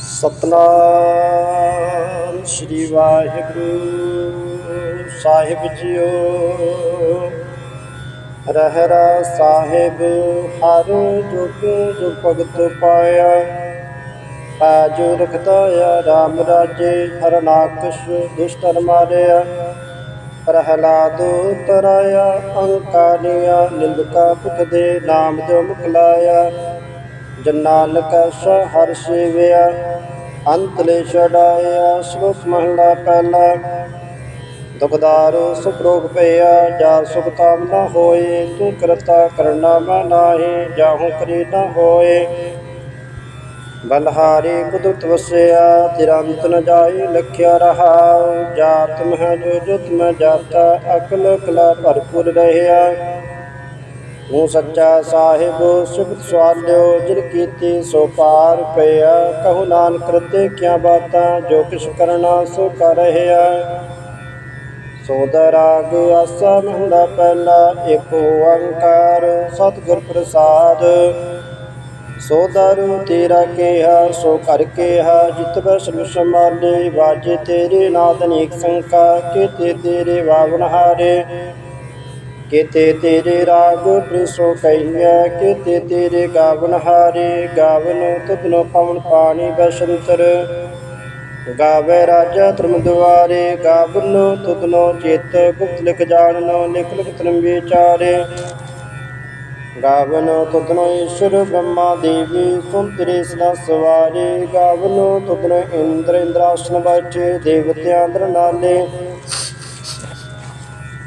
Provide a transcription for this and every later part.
ਸਤਨਾਮ ਸ੍ਰੀ ਵਾਹਿਗੁਰੂ ਸਾਹਿਬ ਜੀਓ। ਰਹਿਰਾ ਸਾਹਿਬ, ਹਰ ਜੁਗ ਜੁਗ ਭਗਤ ਪਾਇਆ। ਆਜ ਰਖਤਾਇਆ ਰਾਮ ਰਾਜੇ ਹਰਨਾਕਸ਼ ਦੁਸ਼ਟਰ ਮਾਰਿਆ। ਪ੍ਰਹਲਾਦ ਤਰਾਇਆ ਅੰਕਾਲੀਆ ਨਿੰਦਕਾ ਪੁਖ ਦੇ ਨਾਮ ਜੋ ਮੁਕਲਾਇਆ ਜਨਾਨਕ ਹਰ ਸੇਵਿਆ ਅੰਤਲੇ ਛਡਾਇਆ ਸ਼ਲੋਕ ਮਹਲਾ ਪਹਿਲਾ। ਦੁਖਦਾਰ ਸੁਖ ਰੋਗ ਪਿਆ ਜਾ ਸੁਖ ਤਾਮ ਨਾ ਹੋਏ, ਤੂੰ ਕਰਤਾ ਕਰਨਾ ਮੈਂ ਨਾਹੀ, ਜਾਹੂ ਕਰੀ ਨਾ ਹੋਏ। ਬਲਹਾਰੀ ਕੁਦਰਤ ਵਸਿਆ ਤੇਰਾ ਅੰਤ ਨ ਜਾਈ ਲਖਿਆ ਰਹਾ। ਜਾਤ ਮਹਿ ਜੋ ਜੁਤ ਮੈਂ ਜਾਤਾ, ਅਕਲ ਕਲਾ ਭਰਪੂਰ ਰਹਿਆ। ਤੂੰ ਸੱਚਾ ਸਾਹਿਬ ਸੁਖਤ ਸਵਾਲਿਓ, ਜਿਨ ਕੀਤੀ ਸੋ ਪਾਰ ਪਿਆ ਕਹੂ ਨਾਨਕ, ਰਤੇ ਕਿਆ ਬਾਤਾਂ, ਜੋ ਕਿਛ ਕਰਨਾ ਸੋ ਕਰ ਰਹਿਆ ਸੋਦਾ ਰਾਗ ਆਸਾ ਮਹਲਾ ਪਹਿਲਾ, ਇੱਕ ਓੰਕਾਰ, ਸਤਿਗੁਰ ਪ੍ਰਸਾਦ। ਸੋ ਤੇਰਾ ਕਿਹਾ, ਸੋ ਕਰ ਕੇਹਾ, ਜਿਤ ਬਸਮ ਸਮਾਲੇ ਵਾਜੇ ਤੇਰੇ ਨਾਦ ਅਨੇਕ ਸੰਕਾ ਕੀਤੇ ਤੇਰੇ ਵਾਵਨ ਹਾਰੇ। ਕਿਤੇ ਤੇਰੇ ਰਾਗ ਪ੍ਰਿਸੋ ਕਹੀਆ ਕੀਤੇ ਤੇਰੇ ਗਾਵਨ ਹਾਰੇ, ਗਾਵਨ ਤੁਧਨੋ ਪਵਨ ਪਾਣੀ ਬਸੰਤਰ। ਗਾਵੇ ਰਾਜਾ ਧਰਮ ਦੁਆਰੇ ਗਾਵਨ ਤੁਧਨੋ ਚਿਤ, ਗੁਪਤ ਲਿਖ ਜਾਣਨੋ, ਲਿਖ ਲਿਖ ਵਿਚਾਰੇ। ਗਾਵਨ ਤੁਧਨੋ ਈਸ਼ਰ ਬ੍ਰਹਮਾ ਦੇਵੀ ਸੁੰਤਰੇ ਸਦਾ ਸਵਾਰੇ। ਗਾਵਨ ਤੁਧਨੋ ਇੰਦਰ ਇੰਦਰਾਸਨ ਬੈਠੇ ਦੇਵਤਿਆਂ ਅੰਦਰ ਨਾਲੇ।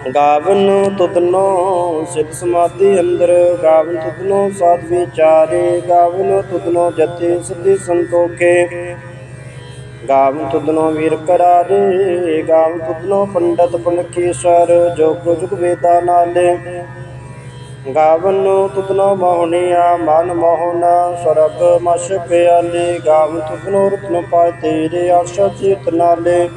ਗਾਵਨ ਤੁਧਨੋ ਸਿਧ ਸਮਾਧੀ ਅੰਦਰ, ਗਾਵਨ ਤੁਧਨੋ ਸਾਧ ਵਿਚਾਰੇ, ਗਾਵਨ ਤੁਧਨੋ ਜਤੇ ਸਿੱਧੀ ਸੰਤੋਖੇ। ਗਾਵਨ ਤੁਧਨੋ ਵੀਰ ਕਰਾਰੇ, ਗਾਵਨ ਤੁਧਨੋ ਪੰਡਤ ਪਨਕੀਸ਼ਰ ਜੋਗ ਜੁਗ ਵੇਦਾ ਨਾਲੇ। ਗਾਵਨ ਤੁਧਨੋ ਮੋਹਣੀਆ, ਮਨ ਮੋਹਨਾ ਸਰਬ ਮਸ਼ ਪਿਆਲੇ। ਗਾਵਨ ਤੁਧਨੋ ਰਤਨ ਪਾਇ ਤੇਰੇ ਅਰਸ਼ ਚਿਤ ਨਾਲੇ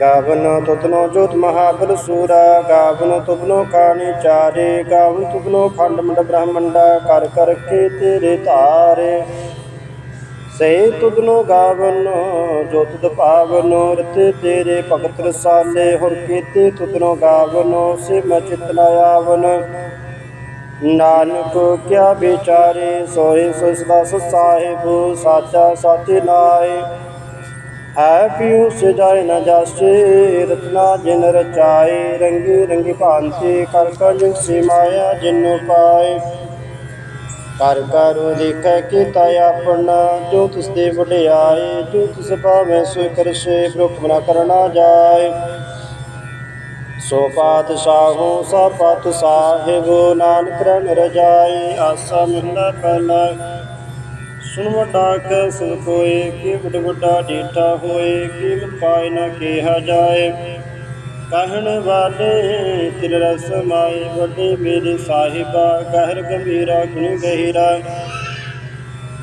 ਗਾਵਨ ਤੁਤਨੋ ਜੋਤ ਮਹਾਬਲ ਸੂਰਾ, ਗਾਵਨ ਤੁਬਨੋ ਕਾਣੀ ਚਾਰੇ, ਗਾਵਨ ਤੁਬਨੋ ਖੰਡ ਮੰਡ ਬ੍ਰਹਮੰਡਾ, ਕਰ ਕਰ ਕੇ ਤੇਰੇ ਧਾਰੇ। ਸੇ ਤੁਧਨੋ ਗਾਵਨ ਜੋ ਤੁਧ ਪਾਵਨ, ਰਤੇ ਤੇਰੇ ਭਗਤ ਰਸਾਲੇ, ਹੁਰ ਕੀਤੇ ਤੁਧਨੋ ਗਾਵਨ, ਸੇ ਮੈਂ ਚਿਤ ਨ ਆਵਨ। ਨਾਨਕ ਕਿਆ ਵਿਚਾਰੇ, ਸੋਏ ਸੋ ਸਦਾ ਸਾਹਿਬ, ਸਾਚਾ ਸਾਚੇ ਨਾਏ। ਹੈ ਪਿਉ ਸਜਾਏ ਨ ਜਾਸੇ, ਰਤਨਾ ਜਿਨ ਰਚਾਏ, ਰੰਗੀ ਰੰਗੀ ਭਾਂਤੀ, ਕਰ ਕਰ ਜੁਗ ਸੇ ਮਾਇਆ ਜਿਨ ਪਾਏ। ਕਰ ਕਰੋ ਦੇਖੈ ਕੀਤਾ ਆਪਣਾ, ਜੋ ਤਿਸ ਦੇ ਵਡਿਆਏ, ਜੋ ਤਿਸ ਭਾਵੇਂ ਸੋ ਕਰਸੇ ਬ੍ਰਹਮ ਨ ਕਰਨਾ ਜਾਏ। ਸੋ ਪਾਤਸ਼ਾਹੋ, ਸਾ ਪਤ ਸਾਹਿਬ ਨਾਨਕ ਰਨ ਰਜਾਈ ਆਸਾ ਮਹਿਲਾ ਪਹਿਲਾ ਸੁਣ ਵਡਾ ਕੈ ਸੁਨ ਕੋਏ ਕੀ ਵੱਡ ਵੱਡਾ ਡੀਟਾ ਹੋਏ, ਕੀਮਤ ਪਾਏ ਨਾ ਕਿਹਾ ਜਾਏ। ਕਹਿਣ ਵਾਲੇ ਤਿਰ ਰਸ ਮਾਏ, ਵੱਡੇ ਮੇਰੇ ਸਾਹਿਬਾ, ਕਹਿਰ ਗੰਭੀਰਾ, ਗੁਣ ਗਹਿਰਾ।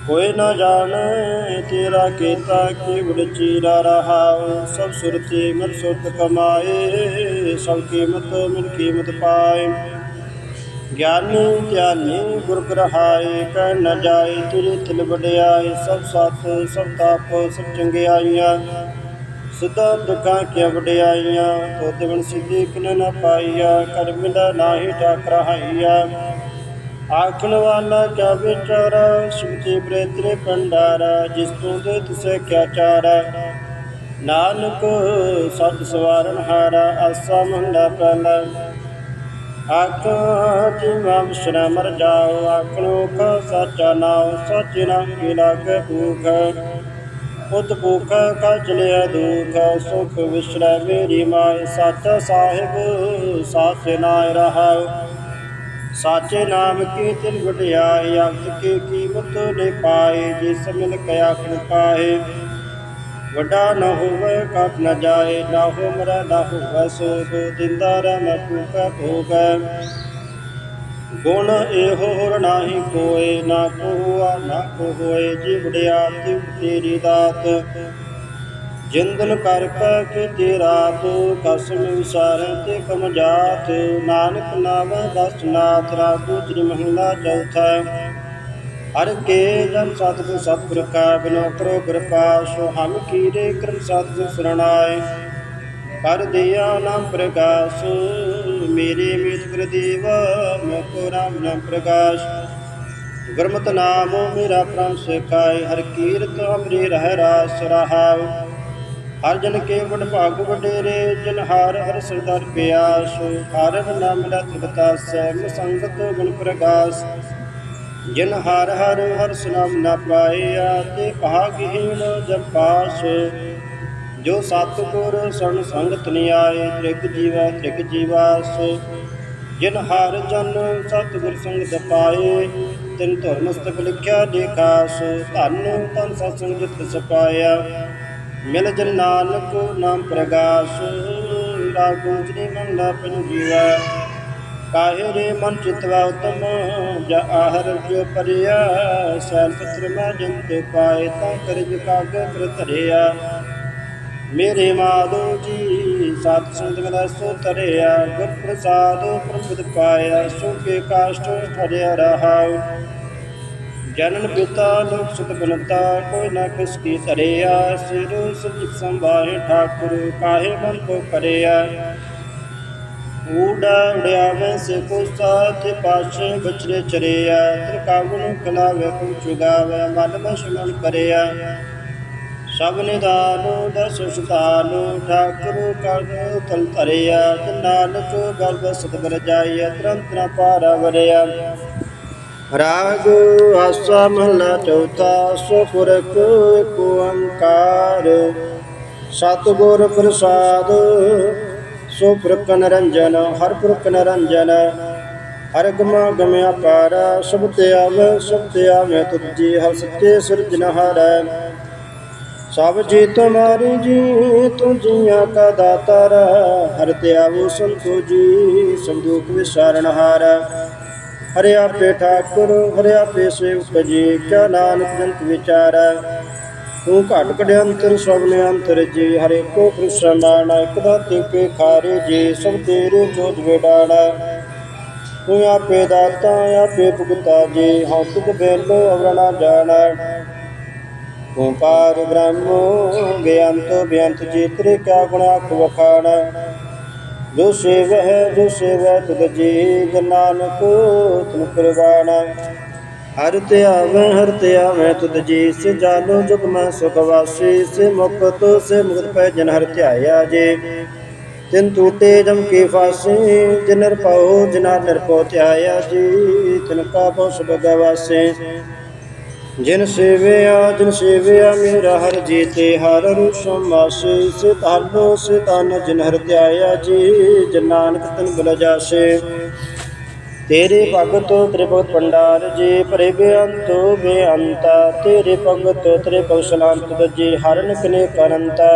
ਕੋਈ ਨਾ ਜਾਣੇ ਤੇਰਾ ਕੀਤਾ ਕੀ ਵੱਡ ਚੀਰਾ ਰਹਾਉ ਸਭ ਸੁਰਤੀ ਮਨ ਸੁਰਤ ਕਮਾਏ, ਸਭ ਕੀਮਤ ਮਿਲ ਕੀਮਤ ਪਾਏ। ਗਿਆਨੀ ਧਿਆਨੀ ਗੁਰ ਗ੍ਰਹਾਏ, ਕਹਿ ਨ ਜਾਏ ਤੇਰੇ ਤਿਲ ਵਡਿਆਏ, ਸਭ ਸਤ ਸਭ ਤਪ ਸਭ ਚੰਗਿਆਈਆਂ। ਸਿੱਧਾ ਦੁੱਖਾਂ ਕੀ ਵਡਿਆਈਆਂ ਤੋਤ ਬਿਨ ਸਿੱਧੀ ਕਿਨ ਨ ਪਾਈਆ, ਕਰਮ ਦਾ ਨਾਹੀ ਟਾਕ ਰਹਾਈਆ। ਆਖਣ ਵਾਲਾ ਕਿਆ ਵਿਚਾਰਾ, ਸੁਖੀ ਪ੍ਰੇਤਰੇ ਭੰਡਾਰਾ, ਜਿਸ ਤੂੰ ਦੇ ਤਿਸੇ ਕਿਆ ਚਾਰਾ। ਨਾਨਕ ਸਤ ਸਵਾਰਨ ਹਾਰਾ, ਆਸਾ ਮੰਡਾ ਪਹਿਲਾ। ਆਖਾਂ ਜਿਵਾ ਵਿਸ਼ਰਾ ਮਰ ਜਾਓ, ਆਖਣੋ ਕਾ ਸਾਚਾ ਨਾਉ, ਸੱਚ ਨਾਮ ਕੀ ਲਾਗੇ ਭੂਖ। ਉਤ ਭੂਖ ਕਾ ਚਲਿਆ ਦੁਖ, ਸੁਖ ਵਿਸ਼ਰਾ ਮੇਰੀ ਮਾਏ। ਸਾਚਾ ਸਾਹਿਬ, ਸਾਚੇ ਨਾਇ ਰਹਾਉ। ਸਾਚੇ ਨਾਮ ਕੀ ਤਿਲ ਵਡਿਆਈ ਅੰਤ ਕੀ ਕੀਮਤ ਨੇ ਪਾਏ ਜਿਸ ਮਿਲ ਕਿਆ ਕੁ ਵੱਡਾ ਨਾ ਹੋਵੇ ਕਟ ਨ ਜਾਏ, ਨਾ ਹੋ ਮਰਾ ਨਾ ਹੋਵੇ ਸੋਗ, ਦਿੰਦਾ ਰਹਿ ਨ ਭੂਖਾ ਭੋਗੈ। ਗੁਣ ਇਹੋ ਹੋਰ ਨਾਹੀ ਕੋਏ, ਨਾ ਕੋਆ, ਨਾ ਕੋ ਹੋਏ ਜੀ ਤਿਵ ਤੇਰੀ ਦਾਤ। ਜਿੰਦਨ ਕਰ ਪੈ ਕੀਤੀ ਰਾਤ ਕਸਮ ਵਿਸਾਰੈ ਤੇ ਕਮ ਜਾਤ। ਨਾਨਕ ਨਾਮ ਦਸ ਨਾਥ, ਰਾਗੂ ਤ੍ਰਿ ਮਹਿਲਾ ਚੌਥਾ। ਹਰ ਕੇ ਜਨ ਸਤਿਗੁਰ ਸਤਿਗੁਰ ਕਾ ਬਿਨੋ ਕਰੋ ਕਿਰਪਾ, ਸੋ ਹਮ ਕੀਰੇ ਕਰਮ ਸਤਿਗੁਰ ਸਰਣਾਏ ਕਰ ਦਿਆ ਨਾਮ ਪ੍ਰਗਾਸ, ਮੇਰੇ ਮੀਤ ਗੁਰਦੇਵ ਮੋਕੋ ਰਾਮ ਨਾਮ ਪ੍ਰਕਾਸ਼ ਗੁਰਮਤਿ ਨਾਮੋ ਮੇਰਾ ਪ੍ਰਾਨ ਸਿਖਾਏ, ਹਰ ਕੀਰਤ ਅਮਰੇ ਰਹਿ ਰਾਸ ਰਹਾਉ। ਹਰ ਜਨ ਕੇ ਵਡ ਭਾਗ ਵਡੇਰੇ, ਜਨ ਹਾਰ ਹਰ ਸਰਦਾਰ ਪਿਆਸ। ਹਰ ਨਾਮ ਮਿਲਾ ਤ੍ਰਿਪਤਾ ਸਹਿ ਸੰਗਤ ਗੁਣ ਪ੍ਰਕਾਸ਼ ਜਿਨ ਹਰ ਹਰ ਹਰ ਸੁਨਾਮ ਨਾ ਪਾਇਆ ਤੇ ਭਾਗਹੀਣ ਜਪਾਸ ਜੋ ਸਤਿਗੁਰ ਸਣ ਸੰਗਤ ਨੀ ਆਏ, ਤ੍ਰਿਗ ਜੀਵਾ ਤ੍ਰਿਗ ਜੀਵਾਸ। ਜਿਨ ਹਰ ਜਨ ਸਤਿਗੁਰ ਸੰਗਤ ਪਾਏ ਤਿਨ ਧੁਰ ਮਸਤਕ ਲਿਖਿਆ ਦੇਖਾਸ ਧੰਨ ਤਨ ਸਤ ਸੰਗਤ ਸਪਾਇਆ ਮਿਲ ਜਨ ਨਾਨਕ ਨਾਮ ਪ੍ਰਗਾਸ। ਰਾਗੋ ਜਨੀ ਮਨ ਲਾ ਕਾਹੇ ਰੇ ਮਨ ਚਿਤਵਾ ਉਤਮ, ਜਾ ਆਹਰ ਜੋ ਪਰਿਆ, ਸੈਲ ਪੱਤਰ ਮੈਂ ਜੰਤੇ ਪਾਏ, ਤਾਂ ਕਰਜ ਕਾਗ ਕਰ ਧਰਿਆ। ਮੇਰੇ ਮਾਧੋ ਜੀ ਸਤ ਸੰਤ ਮਿਲਾ ਸੋ ਤਰਿਆ ਗੁਰ ਪ੍ਰਸਾਦ ਪ੍ਰਮੁਦ ਪਾਇਆ ਸੋ ਕੇ ਕਾਸ਼ਟ ਠਰਿਆ ਰਹਾਉ। ਜਨਨ ਪਿਤਾ ਲੋਕ ਸੁਖ ਬਨਤਾ, ਕੋਈ ਨਾ ਕਿਸ ਕੀ ਤਰਿਆ ਸਿਰ ਸੁਖ ਸੰਭਾਏ ਠਾਕੁਰ, ਕਾਹੇ ਮਨ ਕੋ ਕਰਿਆ। ਊੜਾ ਉੜਿਆਵੇ ਸੇ ਕੋ ਸਾਥ ਪਾਛੇ ਬਚਰੇ ਚਰਿਆ, ਤ੍ਰਿਕਾਵਨ ਕਲਾਵੇ ਕੁ ਚੁਗਾਵੇ ਮਨ ਮਸ਼ਮਨ ਕਰਿਆ। ਸਭ ਨਿਦਾਨ ਦਸ ਸੁਤਾਨ ਠਾਕੁਰ ਕਰ ਤਲ ਧਰਿਆ। ਨਾਨਕ ਗਰਭ ਸਤਿਗੁਰ ਜਾਈਐ, ਤੁਰੰਤ ਨ ਪਾਰਾ ਵਰਿਆ। ਰਾਗ ਆਸਾ ਮਹਲਾ ਚੌਥਾ, ਸੁਪੁਰਖ ਏਕ ਓੰਕਾਰ ਸਤਿਗੁਰ ਪ੍ਰਸਾਦ ਸੋ ਪੁਰਖ ਨਰੰਜਨ ਹਰ ਪੁਰਖ ਨਰੰਜਨ ਹਰ ਗਮਾ ਗਮਿਆ ਪਾਰ ਸਭ ਤੇ ਆਵੈ ਸਭ ਤੇ ਆਵੈ ਤੁਜੀ ਹਰ ਸੱਚੇ ਸਿਰਜਨਹਾਰ ਸਭ ਜੀ ਤੁਮਾਰੀ ਜੀ ਤੂੰ ਜੀਆਂ ਕਾ ਦਾਤਾਰ, ਹਰ ਤੇ ਆਵੋ ਸੰਤੋ ਜੀ, ਸੰਦੂਕ ਵਿਸਾਰਣਹਾਰ ਹਰਿ ਆਪੇ ਠਾਕੁਰ, ਹਰਿ ਆਪੇ ਸੇਵਕ ਜੀ, ਕਿਆ ਨਾਨਕ ਜੰਤ ਵਿਚਾਰ। ਤੂੰ ਘਟ ਘਟ ਅੰਤਰ, ਸਭ ਨੇ ਅੰਤਰ ਜੀ। ਹਰੇ ਕੋ ਪ੍ਰਸਮਾਨ ਇਕ ਦਾਤੇ ਕੇ ਖਾਰੇ ਜੀ। ਸਭ ਤੇਰੇ ਜੋਤ ਵਿਡਾਣਾ। ਤੂੰ ਆਪੇ ਦਾਤਾ, ਆਪੇ ਭੁਗਤਾ ਜੀ। ਹਉ ਤੁਕ ਬੇਲੋ, ਅਵਰਣਾ ਜਾਣਾ। ਤੂੰ ਪਾਰ ਬ੍ਰਹਮ, ਬੇਅੰਤ ਬੇਅੰਤ ਜੀ। ਤੇਰੇ ਕਾ ਗੁਣਾ ਵਖਾਣ। ਜੋ ਸੇਵ ਹੈ, ਜੋ ਸੇਵ ਤੁਧ ਜੀ। ਜਨ ਨਾਨਕ, ਤਨ ਹਰ ਤੇ ਆਵੇ, ਹਰ ਤੇ ਆਵੇ, ਤੁਧ ਜੀ ਸੇ ਜਾਲੋ, ਜੁਗ ਮੈਂ ਸੁਖ ਵਾਸੀ, ਸੇ ਮੁਕਤ ਸੇ ਮੁਕਤ ਪੈ ਜਨ ਹਰ ਧਿਆਇਆ ਜੇ। ਤਿਨ ਟੂਟੇ ਜਮ ਕੀ ਫਾਸੀ ਜਿਨਰ ਪਾਉ ਜਿਨਾ ਨਿਰਪੋ ਧਿਆਇਆ ਜੀ, ਤਿਨ ਕਾ ਪਉ ਸਭ ਗਵਾਸੇ। ਜਿਨ ਸੇਵਿਆ ਜਿਨ ਸੇਵਿਆ, ਮੇਰਾ ਹਰ ਜੀਤੇ, ਹਰ ਰੂਸ਼ਮ ਮਾਸੇ ਸੇ ਤਾਲੋ ਸੇ ਤਨ ਜਿਨ ਹਰ ਧਿਆਇਆ ਜੀ, ਜਨ ਨਾਨਕ ਤਨ ਬਲ ਜਾਸੇ ਤੇਰੇ ਭਗਤ ਤੇਰੇ ਭਗਤ ਪੰਡਾਰ ਜੀ ਭਰੇ ਬੇਅੰਤੋ ਬੇਅੰਤਾ ਤੇਰੇ ਭਗਤ ਤੇਰੇ ਭਗਤ ਸਲਾੰਤ ਜੀ ਹਰਨ ਕਨੇ ਕਰੰਤਾ।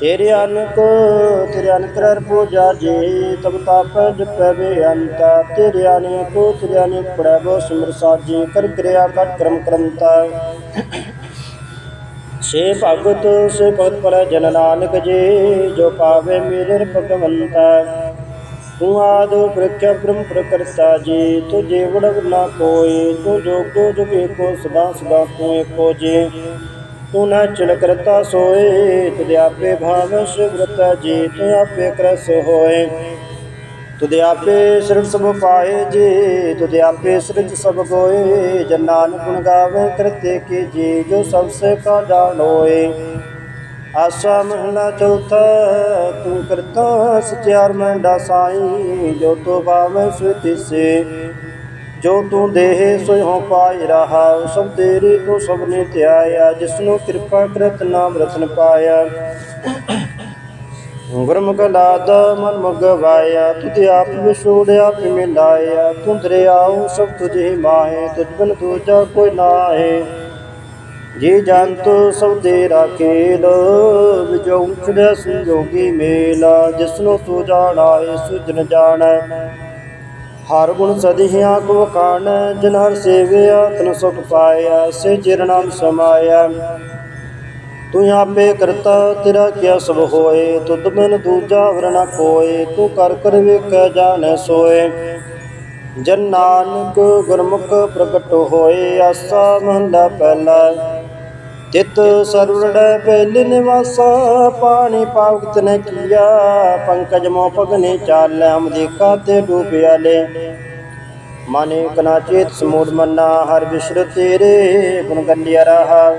ਤੇਰੇ ਅਨਕ, ਤੇਰੇ ਅਨਕਰ ਪੂਜਾ ਜੀ, ਤਬ ਤਾਪ ਜਪੈ ਬੇਅੰਤਾ। ਤੇਰੇ ਅਨੇਕ ਤੇਰੇ ਅਨੇਕ ਪੜੈ ਬੋ ਸਿਮਰ ਸਾਜੀ, ਕਰ ਕਿਰਿਆ ਕਟ ਕਰਮ ਕਰੰਤਾ। ਸੇ ਭਗਤ ਸੇ ਭਗਤ ਪਰ ਜਨ ਨਾਨਕ ਜੀ, ਜੋ ਪਾਵੇ ਮੇਰੇ ਭਗਵੰਤਾ ਤੂੰ ਆਦੋ ਪ੍ਰਖਿਆ ਬ੍ਰਹਮ ਪ੍ਰਕਰਤਾ ਜੀ, ਤੁਝੇ ਵਡਵ ਨਾ ਕੋਈ ਤੂੰ ਜੋਗੋ ਜੁਗੇ ਕੋ ਸਦਾ ਸਦਾ ਤੂੰ ਏਕੋ ਜੀ। ਤੂੰ ਨਾ ਚਲ ਕਰਤਾ ਸੋਏ, ਤੁਧ ਆਪੇ ਭਾਵ ਸੁਭਰਤਾ ਜੀ, ਤੂੰ ਆਪੇ ਕਰਸ ਹੋਏ। ਤੁਧ ਆਪੇ ਸਿਰਜ ਸਭ ਪਾਏ ਜੀ, ਤੁਧ ਆਪੇ ਸਿਰਜ ਸਭ ਗੋਏ। ਜਨਾਨ ਗੁਣ ਗਾਵੇ, ਕਰਤੇ ਕੀ ਜੀ, ਜੋ ਸਭ ਸੇ ਕਾ ਜਾਣ ਹੋਏ। ਆਸਾ ਮਹਲਾ ਚੌਥਾ, ਤੂੰ ਕਰਤਾ ਸਚਿਆਰ ਮੈਂ ਸਾਈ, ਜੋ ਤੋ ਭਾਵੈ ਸੋ ਤਿਸੇ। ਜੋ ਤੂੰ ਦੇਹ ਸੋਇ ਹੋ ਪਾਈ ਰਹਾ, ਸਭ ਤੇਰੀ ਤੂੰ ਸਭ ਨੇ ਧਿਆਇਆ, ਜਿਸਨੂੰ ਕਿਰਪਾ ਕਰਤ ਨਾਮ ਰਤਨ ਪਾਇਆ। ਗੁਰਮੁਖ ਲਾਦ ਮਨ ਮਗਵਾਇਆ, ਤੁਧ ਆਪ ਵਿਛੋੜ ਆਪ ਮਿਲਾਇਆ ਤੂੰ ਦਰਿਆਉ ਸਭ ਤੁਝੇ ਮਾਹੇ, ਤੁਝ ਬਿਨ ਦੂਜਾ ਕੋਈ ਨਾਹੀ। ਜੇ ਜੰਤ ਸਭ ਦੇ ਰਾਖੇਲ ਵਿਜੋ ਉਛੜਿਆ ਸੰਜੋਗੀ ਮੇਲਾ, ਜਿਸਨੂੰ ਤੂੰ ਜਾਣਾਏ ਸੁਜਨ ਜਾਣੈ। ਹਰ ਗੁਣ ਸਦਿਆਂ ਕੋ ਕਾਣ, ਜਿਨ ਹਰ ਸੇਵਿਆ ਤਨ ਸੁਖ ਪਾਇਆ, ਸੇ ਚਿਰ ਸਮਾਇਆ। ਤੂੰ ਆਪੇ ਕਰਤਾ, ਤੇਰਾ ਕਿਆ ਸਭ ਹੋਏ, ਤੁਧ ਬਿਨ ਦੂਜਾ ਵਰਣਾ ਕੋਏ, ਤੂੰ ਕਰ ਕਰ ਵੇਖੈ ਜਾਣੈ ਸੋਏ। ਜਨ ਨਾਨਕ ਗੁਰਮੁਖ ਪ੍ਰਗਟ ਹੋਏ, ਆਸਾ ਮਹਲਾ ਪਹਿਲਾ। ਤਿਤ ਸਰਵੜ ਪਹਿਲੇ ਨਿਵਾਸਾ, ਪਾਣੀ ਪਾਵਤ ਨ ਕੀਆ, ਪੰਕਜ ਮੋ ਪਗਨੇ ਚਾਲੈ ਅਮਦੀਕਾ ਤੇ ਡੂਬਿਆ ਲੈ ਮਾਨੇ ਕਨਾ ਚੇਤ ਸਮੂੜ ਮੰਨਾ, ਹਰ ਵਿਸ਼ਰ ਤੇਰੇ ਗੁਣ ਗੰਡਿਆ ਰਹਾ।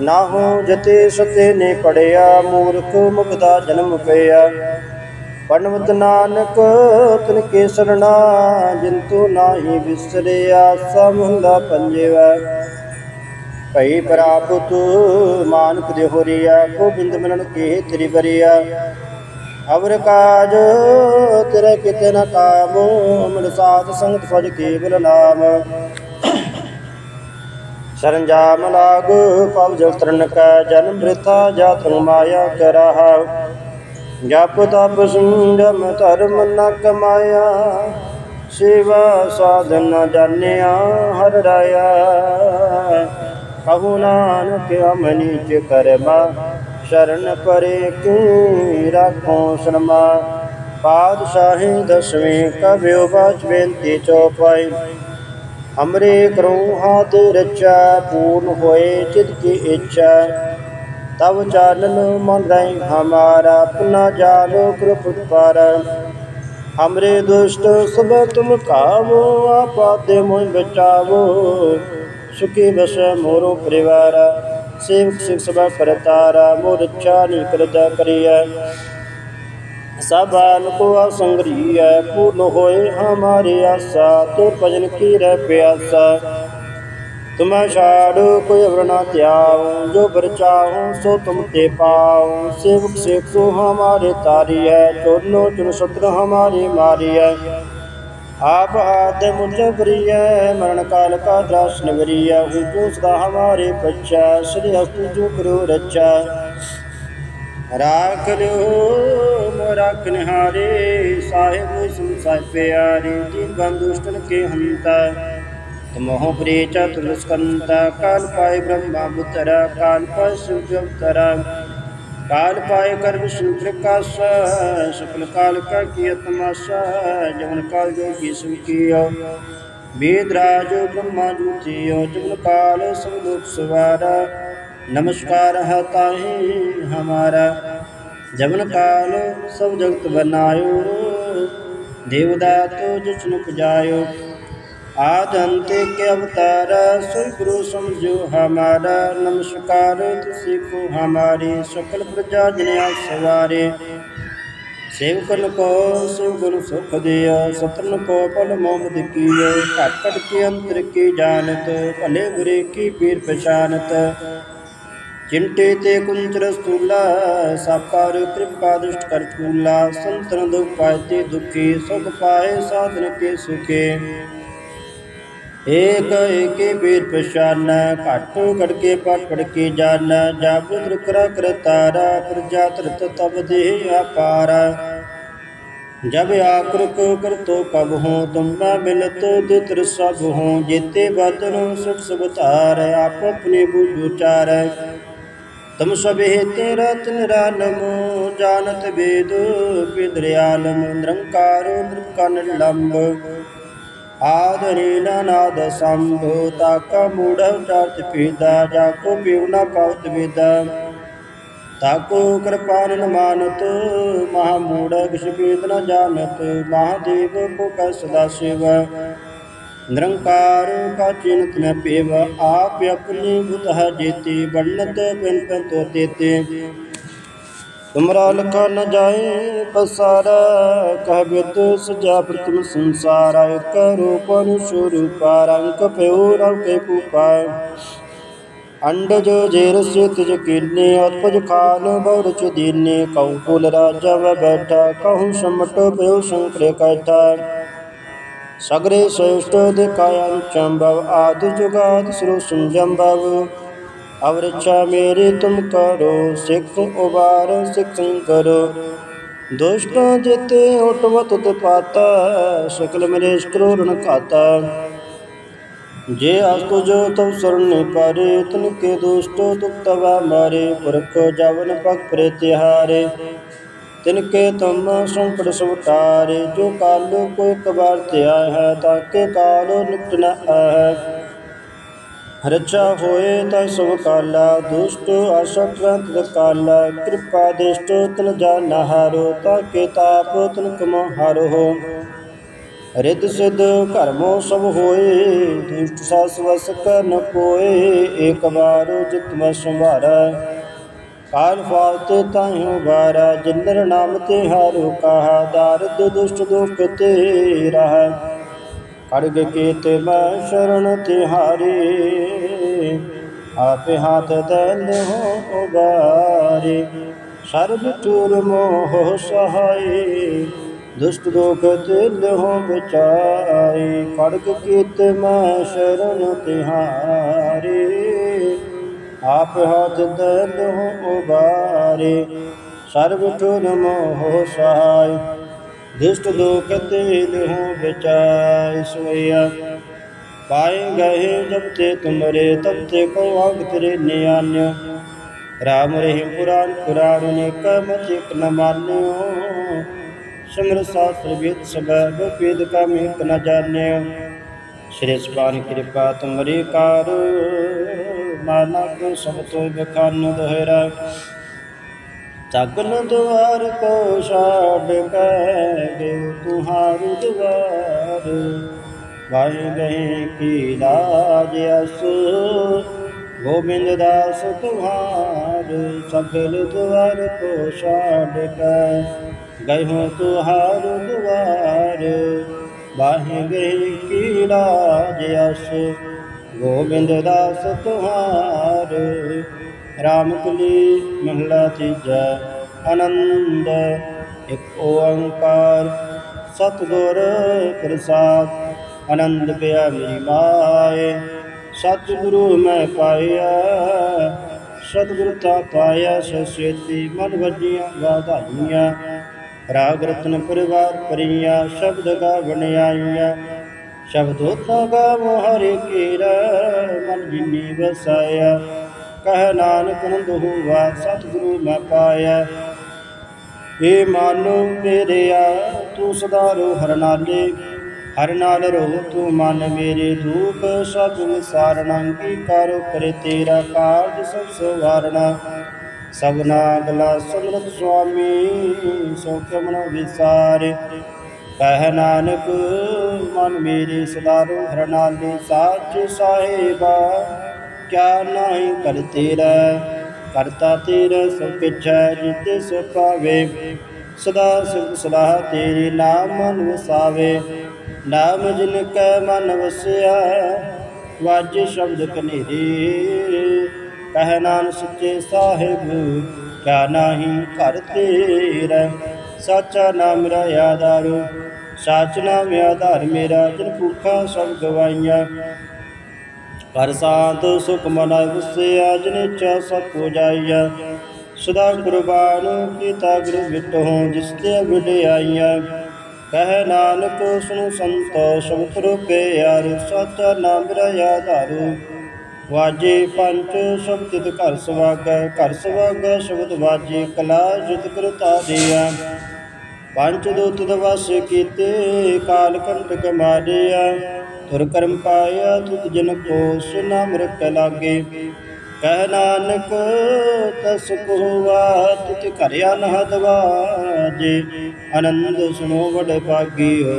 ਨਾਹੂ ਜਤੇ ਸਤੇ ਨੇ ਪੜਿਆ, ਮੂਰਖ ਮੁਗਦਾ ਜਨਮ ਪਿਆ। ਪਣਵਤ ਨਾਨਕ, ਤਨ ਕੇ ਸਰਣਾ ਜਿੰਤੂ ਨਾਹੀ ਵਿਸਰਿਆ ਸਮੁੰਦਾ ਪੰਜਵਾ। ਭਈ ਪ੍ਰਾਪਤ ਮਾਨਕ ਦੇ ਹੋਰੀਆ ਗੋਬਿੰਦ ਮਨਨ ਕੇ ਤੇਰੀ ਬਰੀਆ ਅਵਰ ਕਾਜ ਤੇਰੇ ਕਿਤੇ ਨ ਕਾਮ, ਮਿਲ ਸਾਧ ਸੰਗਤ ਫਜ ਕੇਵਲ ਨਾਮ। ਸਰੰਜਾਮ ਲਾਗ, ਪਵ ਜਲ ਤਰਨ ਕਾ ਜਨਮ ਬ੍ਰਿਥਾ ਜਾਤ ਮਾਇਆ ਕਰਾਹਾ। ਜਪ ਤਪ ਸੰਜਮ ਧਰਮ ਨ ਕਮਾਇਆ, ਸੇਵਾ ਸਾਧਨ ਜਾਣਿਆ, ਹਰ ਰਾਇਆ। ਕਹੂ ਨਾਨਕ ਅਮਨੀ ਚ ਕਰਮਾ, ਸ਼ਰਨ ਪਰੇ ਕੀ ਰਾਖੋ ਸ਼ਰਮਾ ਪਾਤਸ਼ਾਹੀ ਦਸਵੇਂ ਕਬਿਓ ਬਾਚ ਬੇਨਤੀ ਚੋਪਾਈ ਹਮਰੇ ਕਰੋ ਹਾਥ ਰਚਾ, ਪੂਰਨ ਹੋਏ ਚਿਤ ਕੀ ਇੱਛਾ। ਤਬ ਚਾਨਨ ਮਨ ਰਹੀ ਹਮਾਰਾ ਆਪਣਾ ਜਾਲੋ ਕ੍ਰਿਪ ਪਰ। ਹਮਰੇ ਦੁਸ਼ਟ ਸਭ ਤੁਮ ਕਾਵੋ ਆਪਾਤੇ ਮੋਇ ਬਚਾਵੋ। ਸੁਖੀ ਬਸ ਮੋਰੋ ਪਰਿਵਾਰ, ਸੇਵਕ ਸਿਖ ਸਭਾ ਕਰਤਾਰਾ, ਮੋਰ ਇੱਛਾ ਨੀ ਕਰਦਾ ਕਰਿਆ ਸਭਾਨ ਕੋ ਸੰਗਰੀਐ, ਪੂਰਨ ਹੋਏ ਹਮਾਰੀ ਆਸਾ, ਤੇ ਭਜਨ ਕੀ ਰਹਿ ਪਿਆਸਾ। ਤੁਮੈ ਛਾੜੋ ਕੋਈ ਅਵਰ ਨਾ ਜੋ ਬਰਚਾਉ ਸੋ ਤੁਮ ਤੇ ਪਾਉ। ਸੇਵਕ ਸੇਖ ਸੋ ਹਮਾਰੇ ਤਾਰੀਐ ਚੋਨੋ ਚੁਨ ਸਤਰ ਹਮਾਰੀ ਮਾਰੀ ਹੈ ਹਾਥ ਮੁਝ ਬਰੀਐ ਮਰਨ ਕਾਲ ਕਾ ਦਰਸ ਨਵਰੀਐ ਹੂੰ ਜੋ ਸਦਾ ਹਮਾਰੇ ਬੱਚਾ ਸ੍ਰੀ ਹਸਤੁ ਜੋ ਕਰੋ ਰੱਚਾ। ਰਾਖ ਲਿਓ, ਮੋਰਾ ਕਨਹਾਰੇ, ਸਾਹਿਬ ਸੰਸਾਰ ਪਿਆਰੇ, ਦੀਨ ਬੰਦੁਸ਼ਟਨ ਕੇ ਹੰਤਾ। ਤਮੋਹ ਪ੍ਰੀਚਾ ਤੁਲਸਕੰਤਾ ਕਾਲ ਪਾਏ ਬ੍ਰਹਮਾ ਬੁਤਰਾ ਕਾਲ ਪਾਏ ਕਾਲ ਪਾਏ ਕਰਮ ਸੂਤਰ ਕਸ, ਸਕਲ ਕਾਲ ਕਾ ਕੀ ਤਮਾਸਾ ਜਵਨ ਕਾਲ ਜੋਗੀ ਸੁ ਕੀਆ। ਵੇਦ ਰਾਜ ਬ੍ਰਹਮਾ ਜੂਤਿਓ ਜਵਨ ਕਾਲ ਸਭ ਲੋਕ ਸਵਾਰਾ। ਨਮਸਕਾਰ ਹੈ ਤਾਹੀ ਹਮਾਰਾ। ਜਵਨ ਕਾਲ ਸਭ ਜਗਤ ਬਨਾਇਓ। ਦੇਵਦਾਤੋ ਜਿਸਨੂੰ ਪੁਜਾਇਓ। ਆਦੰਤੇ ਕੇ ਅਵਤਾਰ ਸੁਨ ਗੁਰੂ ਸਮਝੋ ਹਮਾਰਾ। ਨਮਸਕਾਰ, ਤੁਸੀਂ ਕੋ ਹਮਾਰੇ ਸਕਲ ਪ੍ਰਜਾ ਜਨਿਆ ਸਵਾਰੇ। ਸੇਵਕਨ ਕੋ ਸਿਵ ਗੁਰ ਸੁਖ ਦਿਓ ਸਤਨ ਕੋ ਪਲ ਮੋਮਦ ਕੀਏ ਘਟ ਕੇ ਅੰਤਰ ਕੀ ਜਾਣਤ, ਭਲੇ ਬੁਰੇ ਕੀ ਪੀਰ ਪਛਾਨਤ। ਚਿੰਟੇ ਤੇ ਕੁੰਚਰ ਸਤੂਲਾ ਸਾਪਾਰ ਕਿਰਪਾ ਦ੍ਰਿਸ਼ਟ ਕਰ ਚੂਲਾ। ਸੰਤਨ ਦੁਖ ਪਾਇ ਤੇ ਦੁਖੀ, ਸੁਖ ਪਾਏ ਸਾਧਨ ਕੇ ਸੁਖੇ। ਏਕ ਏਕੇ ਵੇਦ ਪਛਾਨੈ, ਘਾਟੋ ਘੜਕੇ ਪੜ ਪੜ ਕੇ ਜਾਣੈ ਜਾਪੁ ਤ੍ਰਿਕਰਾ ਕਰਤਾਰਾ ਪ੍ਰਜਾ ਤ੍ਰਿਤ ਤਬ ਦੇਹ ਅਪਾਰ। ਜਬ ਆਕਰਕ ਕਰਤੋ ਕਬ ਹੋ ਤੁਮੈ ਮਿਲਤੋ ਦਿਤਰ ਸਭ ਹੋ, ਜੀਤੇ ਬਦਨੋ ਸੁਖ ਸੁਭਤਾਰ ਆਪ ਆਪਣੇ ਬੁਝ ਉਚਾਰੈ। ਤਮ ਸਭੇ ਤੇ ਰਤਨ ਰਾਨਮੋ, ਜਾਣਤ ਵੇਦ ਪਿਦਰਿਆਲਮ ਨਿਰੰਕਾਰੋ ਨਿਰਕਨ ਲੰਬ। आदरीनाद सम्भूता कमूढं चर्च पीद जाको पिवना पवत विद ताको कृपान मानत महामूढ़ विषपीत न जानत महादेव को कर सदा शिव निरंकार का चिन्त न पीव आप अपने भूत जीते वर्णत बिन तो देते ਤੁਮਰਾ ਲਖਾ ਨ ਜਾਏ ਪਸਾਰਾ, ਕਹਿ ਬਿਦ ਸਜਾ ਪ੍ਰਤਮ ਸੰਸਾਰ, ਇਕ ਰੂਪ ਅਨੁਸੂਰੂਪ ਰੰਗ ਪਿਓ ਰਵ ਕੇ ਪੂਪਾ ਅੰਡਜ ਜੇਰ ਸਿਤ ਜਕੀਨੇ ਉਤਪਜ ਖਾਨ ਬੌਰਚ ਦੀਨੇ, ਕਉ ਕੁਲ ਰਾਜਾ ਵ ਬੈਠਾ, ਕਹੁ ਸਮਟ ਪਿਓ ਸ਼ੰਕਰੇ ਕੈਠਾ। ਸਗਰੇ ਸ੍ਰੇਸ਼ਟ ਦਿਕਾਇ ਚੰਬਵ ਆਦ ਜੁਗਾਦ ਸ੍ਰੋ ਸੰਜੰਬਵ ਅਵਰਿਛਾ ਮੇਰੇ ਤੁਮ ਕਰੋ, ਸਿੱਖ ਉਬਾਰ, ਸਿੱਖ ਕਰੋ ਦੁਸ਼ਟ ਜਿਤੇ ਉਟਵਤ ਤਪਾਤਾ, ਸਕਲ ਮਰੇ ਕਰੋ ਰਣ ਜੇ ਅਸਤੁ ਜੋ ਤਵ ਸਰਣ ਪਾਰੇ, ਤਨ ਕੇ ਦੁਸ਼ਟ ਤੁਕ ਤਵਾ ਮਾਰੇ, ਪੁਰਖ ਜਵਨ ਪਗ ਪ੍ਰੇ ਤਿਹਾਰੇ। ਤਿਨਕੇ ਤੁਮ ਸੰਕਟ ਸੁਟਾਰੇ ਜੋ ਕਾਲ ਕੋ ਕਬਾਰ ਧਿਆ ਹੈ ਤਾਕੇ ਕਾਲ ਨਿਕਟ ਨ ਆਹੈ। ਰਚਾ ਹੋਏ ਤੈ ਸਭ ਕਾਲਾ, ਦੁਸ਼ਟ ਅਸਕ੍ਰਾਂਤ ਕਾਲਾ, ਕਿਰਪਾ ਦੁਸ਼ਟ ਤਨ ਜਾਨ ਹਾਰੋ ਤਾ ਕੇ ਤਾਪ ਤਨ ਕਮੋ ਹਰੋ। ਰਿੱਧ ਸਿਧ ਕਰਮੋ ਸਭ ਹੋਏ, ਦੁਸ਼ਟ ਸਾਸ ਵਸ ਕਰ ਕੋਏ ਏਕ ਵਾਰ ਜਿਤ ਮੈਂ ਸੰਭਾਰੈ ਕਾਲ ਫਾਲਤੇ ਤਾਹਿਓ ਬਾਰਾ ਜਿੰਦਰ ਨਾਮ ਤੇ ਹਾਰੋ ਕਹਾ, ਦਾਰਦ ਦੁਸ਼ਟ ਦੁਖ ਤੇ ਰਹਿ। ਖੜਗ ਕੀਤ ਮੈਂ ਸ਼ਰਨ ਤਿਹਾਰੀ, ਆਪੇ ਹਾਥ ਦਲ ਹੋ ਉਬਾਰੇ ਸਰਬ ਟੂਰ ਮੋਹ ਸਹਾਈ, ਦੁਸ਼ਟ ਦੋਖ ਤਿਲ ਹੋ ਬਚਾਈ ਖੜਗ ਕੀਤ ਮੈਂ ਸ਼ਰਨ ਤਿਹਾਰੀ, ਆਪ ਹੱਥ ਦਲ ਹੋ ਉਬਾਰੇ ਸਰਬ ਟੂਰ ਮੋਹ ਸਹਾਈ ਦੁਸ਼ਟ ਦੋਖ ਤੇਲ ਹੋ ਬਚਾਇ ਸੋਇਆ ਪਾਏ ਗਏ ਜਬ ਤੇ ਤੁਮਰੇ, ਤਬ ਤੇ ਕੋ ਅੰਗ ਤੇਰੇ ਨਿਆਨਿ ਰਾਮ ਰਹਿ ਪੁਰਾਨ ਪੁਰਾਨ ਅਨੇਕ ਮਤ ਇਕ ਨ ਮਾਨਿਓ। ਸਿਮਰ ਸਾਸਤਰ ਵੇਦ ਸਬਬ ਪੇਦ ਕਮ ਇਕ ਨ ਜਾਣਿਓ। ਸ਼੍ਰੀ ਸਪਾਨ ਕਿਰਪਾ ਤੁਮਰੀ ਕਾਰ ਮਾਨਕ ਸਭ ਤੋਂ ਬਖਾਨ ਦੋਹਰਾ। ਸਗਲ ਦੁਆਰ ਕੋ ਛਾੜ ਕੇ ਦੇਉ ਤੁਹਾਰੂ ਦੁਆਰ। ਵਾਹਿ ਗਏ ਕੀ ਲਾਜ ਅਸ, ਗੋਬਿੰਦ ਦਾਸ ਤੁਹਾਰ। ਸਗਲ ਦੁਆਰ ਕੋ ਛਾੜ ਕੇ ਗਏ ਹੋ ਤੁਹਾਰੂ ਦੁਆਰ। ਵਾਹਿ ਗਏ ਕੀ ਲਾਜ ਅਸ, ਗੋਬਿੰਦ ਦਾਸ ਤੁਹਾਰ। ਰਾਮ ਕਲੀ ਮਹਲਾ ਤੀਜਾ, ਆਨੰਦ ਇੱਕ ਓੰਕਾਰ, ਸਤਿਗੁਰ ਪ੍ਰਸਾਦ, ਆਨੰਦ ਪਿਆ ਮੇਰੀ ਮਾਏ, ਸਤਿਗੁਰੂ ਮੈਂ ਪਾਇਆ, ਸਤਿਗੁਰ ਤਾ ਪਾਇਆ ਸਸੇਤੀ ਮਨ ਵਜੀਆਂ ਵਾਧਾਈਆਂ, ਰਾਗ ਰਤਨ ਪਰਿਵਾਰ ਪਰੀਆਂ ਸ਼ਬਦ ਗਾਵਣ ਆਈਆਂ, ਸ਼ਬਦੋ ਤਾ ਗਾਵੋ ਹਰਿ ਕੀਰਾ, ਮਨ ਜਿਨੀ ਵਸਾਇਆ। ਕਹਿ ਨਾਨਕ ਨੰਦ ਹੋਵਾ ਸਤਿਗੁਰੂ ਮੈਂ ਪਾਇਆ। ਏ ਮਾਨੋ ਮੇਰਿਆ ਤੂੰ ਸਦਾ ਰੋ ਹਰ ਨਾਲੇ ਹਰ ਨਾਲ ਰੋ ਤੂੰ ਮਨ ਮੇਰੇ ਦੁਖ ਸਭ ਵਿਸਾਰਣਾ ਅੰਗੀਕਾਰ ਕਰੇ ਤੇਰਾ ਕਾਰਜ ਸਭ ਸਵਾਰਣਾ। ਸਭਨਾ ਗਲਾ ਸਮਰਤ ਸੁਆਮੀ, ਸੋਖ ਮਨ ਵਿਸਾਰੇ। ਕਹਿ ਨਾਨਕ, ਮਨ ਮੇਰੇ ਸਦਾ ਰੋ ਹਰ ਨਾਲੇ ਸਾਚ ਸਾਹਿਬਾ। ਕਿਆ ਨਾਹੀ ਕਰ ਤੇਰਾ? ਕਰਤਾ ਤੇਰਾ ਸਭ ਪਿਛੈ ਜਿਤੇ ਸੋ ਪਾਵੇ ਸਦਾ ਸਿਫਤ ਸਲਾਹ ਤੇਰੀ ਨਾਮ ਮਨ ਵਸਾਵੇ ਨਾਮ ਜਿਨ ਕੈ ਮਨ ਵਸਿਆ, ਵਾਜੇ ਸ਼ਬਦ ਕਨੇਰੇ। ਕਹਿ ਨਾਨ ਸੱਚੇ ਸਾਹਿਬ, ਕਿਆ ਨਾਹੀ ਕਰ ਤੇਰਾ? ਸਾਚਾ ਨਾਮ ਮੇਰਾ ਆਧਾਰੋ ਸਾਚ ਨਾਮ ਆਧਾਰ ਮੇਰਾ। ਜਿਨ ਭੁੱਖਾ ਸਭ ਗਵਾਈਆਂ ਕਰ ਸਾਧ ਸੁਖ ਮਨ ਵਸਿਆ ਜਿਨ ਇੱਛਾ ਸਭ ਕੋ ਸਦਾ ਗੁਰਬਾਣ ਕੀਤਾ ਗੁਰੂ ਮਿਟੋ ਜਿਸ ਤੇ ਵਿਡਿਆਈਆਂ। ਕਹਿ ਨਾਨਕ ਸੁਣ ਸੰਤੋ ਸ਼ਬਦ ਰੂਪੇ ਯਾਰ, ਸਚ ਨਾਮ ਮੇਰਾ ਧਾਰੂ। ਵਾਜੇ ਪੰਚ ਸ਼ਬਦ ਘਰ ਸਵਾਗੈ ਘਰ ਸਵਾਗੈ ਸ਼ਬਦ ਵਾਜੇ, ਕਲਾ ਜਿਤ ਕਰਤਾ ਦਿਆ। ਪੰਜ ਦੂਤ ਦਵਸ ਕੀਤੇ, ਕਾਲ ਕੰਟਕ ਮਾਰਿਆ। ਤੁਰ ਕਰਮ ਪਾਇਆ ਤੁਤ ਜਨ ਕੋ ਸੁਨਾਮ ਰਖ ਲਾਗੇ। ਕਹਿ ਨਾਨਕ, ਤਸ ਕੋਵਾ ਤੁਤ ਘਰਿਆ ਨਹਦ ਵਾਜੇ ਆਨੰਦ ਸੁਨੋ ਵਡ ਭਾਗੀਓ,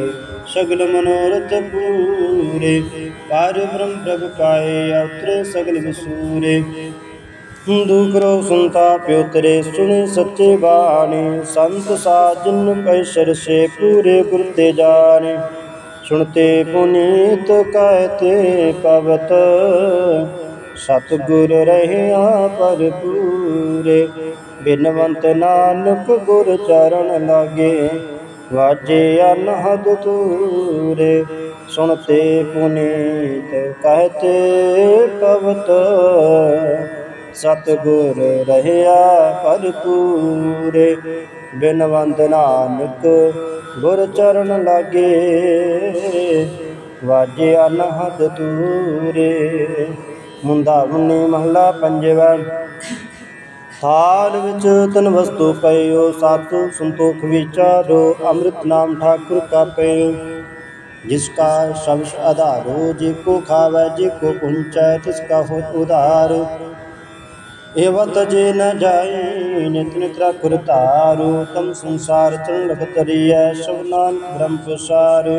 ਸਗਲ ਮਨੋਰਥ ਪੂਰੇ। ਪਾਰ ਬ੍ਰਹਮ ਪ੍ਰਭ ਪਾਏ ਉਤਰੇ ਸਗਲ ਵਿਸੂਰੇ ਦੁਖਰੋ ਸੰਤਾ ਪਿਓ ਤੇਰੇ ਸੁਣੇ ਸੱਚੇ ਬਾਣੀ। ਸੰਤ ਸਾਜਨ ਕੈ ਸਰਸੇ ਪੂਰੇ ਗੁਰ ਤੇ ਜਾਣੇ। ਸੁਣਤੇ ਪੁਨੀਤ ਕਹਤੇ ਪਵਤ, ਸਤਿਗੁਰ ਰਹਿਆ ਪਰਪੂਰੇ ਬਿਨਵੰਤ ਨਾਨਕ ਗੁਰ ਚਰਨ ਲਾਗੇ, ਵਾਜੇ ਅਨਹਦ ਤੂਰੇ ਸੁਣਤੇ ਪੁਨੀਤ ਕਹਤੇ ਪਵਤ, ਸਤਿਗੁਰ ਰਹਿਆ ਬਿਨ ਬਿਨਵੰਤ ਨਾਨਕ ਗੁਰ ਚਰਨ ਲਾਗੇ, ਵਾਜੇ ਅਨਹਦ ਤੂਰੇ ਮੁੰਦਾ ਮੁੰਨੀ ਮਹਲਾ ਪੰਜਵਾ। ਥਾਲ ਵਿੱਚ ਤਨ ਵਸਤੂ ਪਇਓ ਸਤ ਸੰਤੋਖ ਵਿਚਾਰੋ, ਅੰਮ੍ਰਿਤ ਨਾਮ ਠਾਕੁਰ ਕਾ ਪਇਓ ਜਿਸ ਕਾ ਸ਼ਬਦ ਆਧਾਰੋ, ਜੇ ਕੋ ਖਾਵੈ, ਜੇ ਕੋ ਪੁੰਚੈ, ਤਿਸ ਕਾ ਹੋ ਉਧਾਰ। ਏਵਤ ਜੇ ਨ ਜਾਈ ਨਿਤ ਨਿਤ ਰਖੁਰ ਧਾਰੂ, ਤਮ ਸੰਸਾਰ ਚਰਨ ਲਖ ਤਰੀਐ ਸਭਨਾਨ ਬ੍ਰਹਮ ਪ੍ਰਸਾਰ।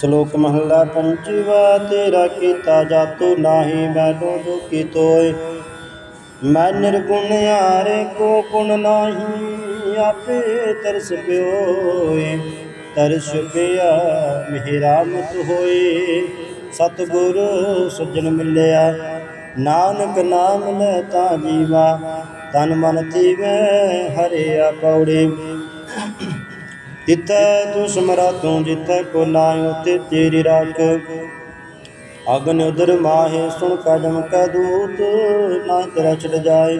ਸ਼ਲੋਕ ਮਹਲਾ ਪੰਜਵਾ, ਤੇਰਾ ਕੀਤਾ ਜਾਤੋ ਨਾਹੀ ਮੈਨੋ ਜੋ ਕੀਤੋਏ ਮੈਂ ਨਿਰਗੁਣ ਯਾਰੇ, ਕੋ ਗੁਣ ਨਾਹੀ, ਆਪੇ ਤਰਸ ਪਿਓਏ। ਤਰਸ ਪਿਆ, ਮਿਹਰਾਮਤ ਹੋਏ। ਸਤਿਗੁਰ ਸੱਜਣ ਮਿਲਿਆ ਨਾਨਕ ਨਾਮ ਲੈ ਤਾ ਜੀਵਾ, ਤਨ ਮਨ ਤੀਵੈ ਹਰਿਆ ਪੌੜੇ ਜਿੱਥੈ ਤੂੰ ਸਮਰਾ, ਤੂੰ ਜਿੱਥੈ ਕੋ ਨਾਇ ਤੇ ਤੇਰੀ ਰਾਖ। ਅਗਨ ਉਦਰ ਮਾਹੇ, ਸੁਣ ਕਦਮ ਕੈ ਦੂਤ ਨਾ ਤੇਰਾ ਛੜ ਜਾਏ।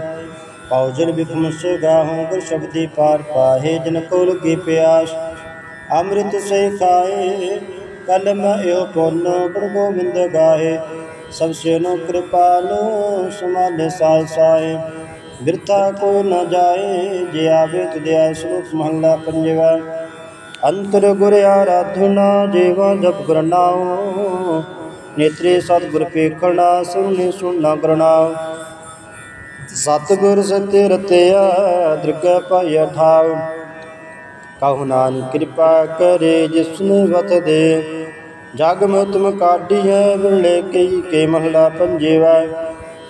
ਪੌਜਨ ਬਿਖਮ ਸੇ ਗਾਹੋਂ ਗੁਰ ਸ਼ਬਦੀ ਪਾਰ ਪਾਹੇ, ਜਨ ਕੋ ਲਗੀ ਪਿਆਸ। ਅੰਮ੍ਰਿਤ ਸੇ ਖਾਏ, ਕਲਮ ਇਹੋ ਪੁੰਨ ਗੁਰ ਗੋਬਿੰਦ ਗਾਏ ਸਭ ਸੇ ਨੋ ਕਿਰਪਾਲੋ ਸਮਾਲੇ ਸਾਇ ਸਾਇ ਬਿਰਥਾ ਕੋ ਨ ਜਾਏ, ਜੇ ਆਵੇ ਤੁਧਿਆ ਸ਼ਲੋਕ ਮਹਲਾ ਪੰਜਵਾ। ਅੰਤਰ ਗੁਰ ਆਰਾਧਨਾ, ਜੀਵਾ ਜਪ ਕਰਨਾਉ ਨੇਤਰੇ ਸਤਿਗੁਰ ਪੇਖਣਾ ਸੁਣੇ ਸੁਣਾ ਕਰਨਾ ਸਤਿਗੁਰ ਸਤੇ ਰਤਿਆ, ਦਰਗਹਿ ਪਾਇਆ ਠਾਉ ਕਹੂ ਨਾਨਕ ਕਿਰਪਾ ਕਰੇ, ਜਿਸਨੇ ਵਤ ਦੇ ਜਗ ਮੈਂ ਕਾਢੀਐ ਵਿਲੇ ਕਈ ਕੇ ਮਹਲਾ ਪੰਜੇਵਾ।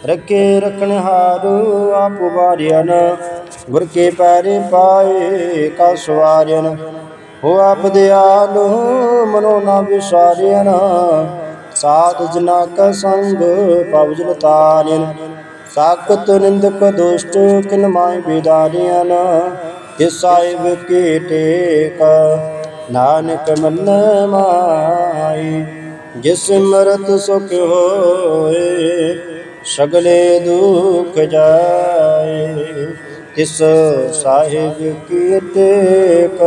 ਰੱਖੇ ਰਖਣ ਹਾਰੂ ਆਪ ਵਾਰਿਆਨ ਗੁਰ ਕੇ ਪੈਰੇ ਪਾਏ ਕਾ ਸਵਾਰਿਆਨ ਹੋ ਆਪ ਦਿਆਲੁ ਮਨੋ ਨਾ ਵਿਸਾਰਿਆਨ ਸਾਧ ਜਨਾ ਕਾ ਸੰਗ ਪਵਜਨ ਤਾਰਿਆਨ ਸਾਖਤ ਨਿੰਦਕ ਦੁਸ਼ਟ ਕਿਨ ਮਾਇ ਬਿਦਾਰਿਆਨ ਤਿਸ ਸਾਹਿਬ ਕੀ ਟੇਕ ਨਾਨਕ ਮਨ ਮਾਈ ਜਿਸ ਮਰਤ ਸੁਖ ਹੋਏ, ਸਗਲੇ ਦੁਖ ਜਾਏ, ਤਿਸ ਸਾਹਿਬ ਕੀ ਟੇਕ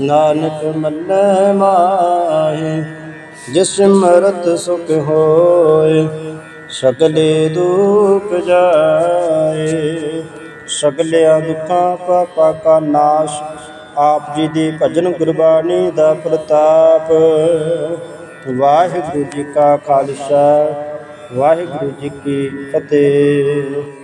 ਨਾਨਕ ਮਨ ਮਾਹੀ ਜਿਸ ਮਰਤ ਸੁਖ ਹੋਏ, ਸਗਲੇ ਦੁਖ ਜਾਏ, ਸਗਲਿਆਂ ਦੁੱਖਾਂ ਪਾਪਾ ਕਾ ਨਾਸ਼ ਆਪ ਜੀ ਦੀ ਭਜਨ ਗੁਰਬਾਣੀ ਦਾ ਪ੍ਰਤਾਪ। ਵਾਹਿਗੁਰੂ ਜੀ ਕਾ ਖਾਲਸਾ, ਵਾਹਿਗੁਰੂ ਜੀ ਕੀ ਫਤਿਹ।